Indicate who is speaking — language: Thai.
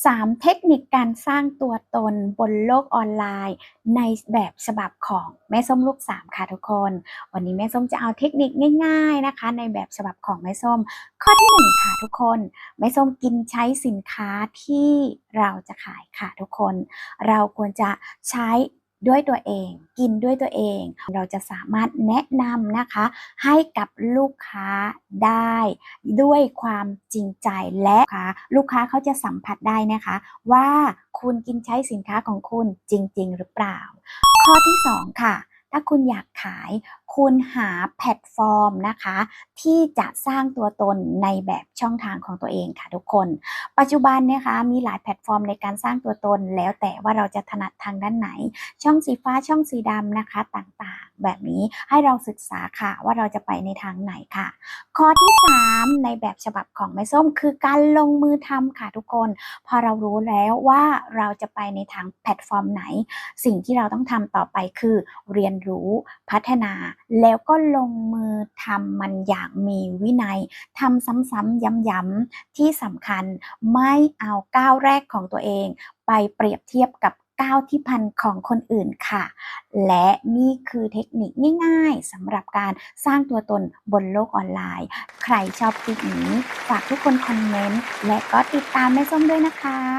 Speaker 1: 3 เทคนิคการสร้างตัวตนบนโลกออนไลน์ ในแบบฉบับของแม่ส้มลูก 3 ค่ะทุกคน วันนี้แม่ส้มจะเอาเทคนิคง่าย ๆนะคะ ในแบบฉบับของแม่ส้ม ข้อที่ 1 ค่ะทุกคน แม่ส้มกินใช้สินค้าที่เราจะขายค่ะทุกคน เราควรจะใช้ ด้วยตัวเอง กินด้วยตัวเอง เราจะสามารถแนะนำนะคะ ให้กับลูกค้าได้ ด้วยความจริงใจและลูกค้าลูกค้าเขาจะสัมผัสได้นะคะ ว่าคุณกินใช้สินค้าของคุณจริง ๆ หรือเปล่า ข้อที่ 2 ค่ะ ถ้าคุณอยากขาย คุณหาแพลตฟอร์มนะคะ ที่จะสร้างตัวตนในแบบช่องทางของตัวเองค่ะทุกคน ปัจจุบันนะคะมีหลายแพลตฟอร์มในการสร้างตัวตน แล้วแต่ว่าเราจะถนัดทางด้านไหน ช่องสีฟ้าช่องสีดำนะคะต่างๆ แบบนี้ให้เราศึกษาค่ะว่าเราจะไปในทางไหนค่ะ ข้อที่ 3 ในแบบฉบับของแม่ส้มคือการลงมือทำค่ะทุกคน พอเรารู้แล้วว่าเราจะไปในทางแพลตฟอร์มไหน สิ่งที่เราต้องทำต่อไปคือ เรียนรู้พัฒนา แล้วก็ลงมือทำมันอย่างมีวินัยทำซ้ำๆย้ำๆที่สำคัญไม่เอาก้าวแรกของตัวเอง ไปเปรียบเทียบกับ ก้าวที่พันของคนอื่นค่ะ และนี่คือเทคนิคง่ายๆสำหรับการสร้างตัวตนบนโลกออนไลน์ ใครชอบคลิปนี้ ฝากทุกคนคอมเมนต์และก็ติดตามแม่ส้มด้วยนะคะ